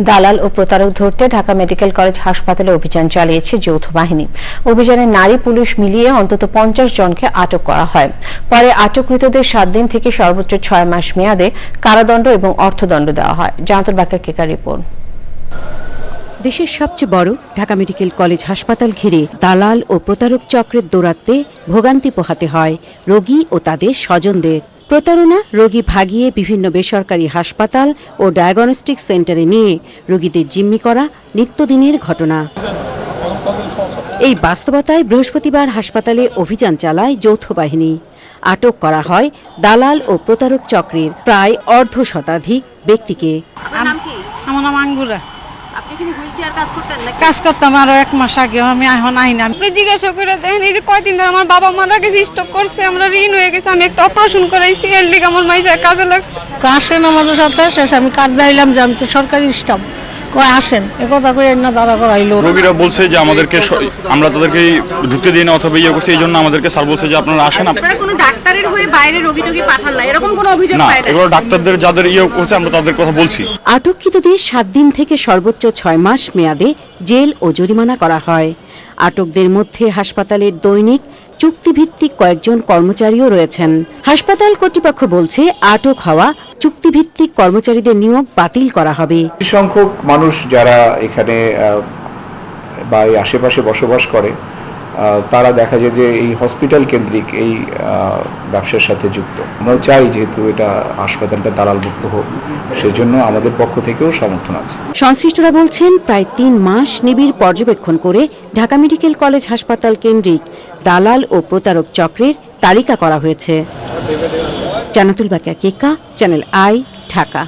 দালাল ও প্রতারক ধরতে ঢাকা মেডিকেল কলেজ হাসপাতালে অভিযান চালিয়েছে যৌথ বাহিনী। অভিযানে নারী পুলিশ মিলিয়ে অন্তত পঞ্চাশ জনকে আটক করা হয়। পরে আটককৃতদের সাত দিন থেকে সর্বোচ্চ ছয় মাস মেয়াদে কারাদণ্ড এবং অর্থদণ্ড দেওয়া হয়। বাক্কা কেকার রিপোর্ট। দেশের সবচেয়ে বড় ঢাকা মেডিকেল কলেজ হাসপাতাল ঘিরে দালাল ও প্রতারক চক্রের দৌরাত্মে ভোগান্তি পোহাতে হয় রোগী ও তাদের স্বজনদের। প্রতারণা, রোগী ভাগিয়ে বিভিন্ন বেসরকারি হাসপাতাল ও ডায়াগনস্টিক সেন্টারে নিয়ে রোগীদের জিম্মি করা নিত্যদিনের ঘটনা। এই বাস্তবতায় বৃহস্পতিবার হাসপাতালে অভিযান চালায় যৌথ বাহিনী। আটক করা হয় দালাল ও প্রতারক চক্রের প্রায় অর্ধ শতাধিক ব্যক্তিকে। আমার নাম আঙ্গুরা। কাজ করতেন নাকি? কাজ করতাম আরও এক মাস আগে আমি এখন আই না। আপনি জিজ্ঞাসা করে দেখেন এই যে কয়দিন ধরে আমার বাবা মারা গেছে স্টক করছে আমরা ঋণ হয়ে গেছে আমি একটা অপারেশন করাইছি এর লিগে আমার মাইজায় কাজে লাগছে। আসেন আমাদের সাথে শেষ আমি কার্ড দাইলাম যে আমি তো সরকারি স্টাফ কয় আসেন? এ কথা কই না দাঁড়া করাইলো। রোগীরা বলছে যে আমাদেরকে আমরা তাদেরকে ঢুকতে দিই না অথবা ইয়ে করছি এই জন্য আমাদেরকে স্যার বলছে যে আপনারা আসেন আপ- আপনারা কোনো ডাক্তারের হয়ে বাইরে রোগী টোগী পাঠান না এরকম কোনো অভিযোগ না এগুলো ডাক্তারদের যাদের ইয়ে করছে আমরা তাদের কথা বলছি। আটককৃতদের সাত দিন থেকে সর্বোচ্চ ছয় মাস মেয়াদে জেল ও জরিমানা করা হয়। আটকদের মধ্যে হাসপাতালের দৈনিক চুক্তিভিত্তিক কয়েকজন কর্মচারীও রয়েছেন। হাসপাতাল কর্তৃপক্ষ বলছে আটক হওয়া চুক্তিভিত্তিক কর্মচারীদের নিয়োগ বাতিল করা হবে। সংখ্যক মানুষ যারা এখানে বা এই আশেপাশে বসবাস করে তারা দেখা যায় যে এই হসপিটাল কেন্দ্রিক এই ব্যবসার সাথে যুক্ত। আমরা চাই যেহেতু এটা হাসপাতালটা দালাল মুক্ত হোক সেজন্য আমাদের পক্ষ থেকেও সমর্থন আছে। সংশ্লিষ্টরা বলছেন প্রায় তিন মাস নিবিড় পর্যবেক্ষণ করে ঢাকা মেডিকেল কলেজ হাসপাতাল কেন্দ্রিক দালাল ও প্রতারক চক্রের তালিকা করা হয়েছে। জানাতুল বাকা কেকা চ্যানেল আই ঢাকা।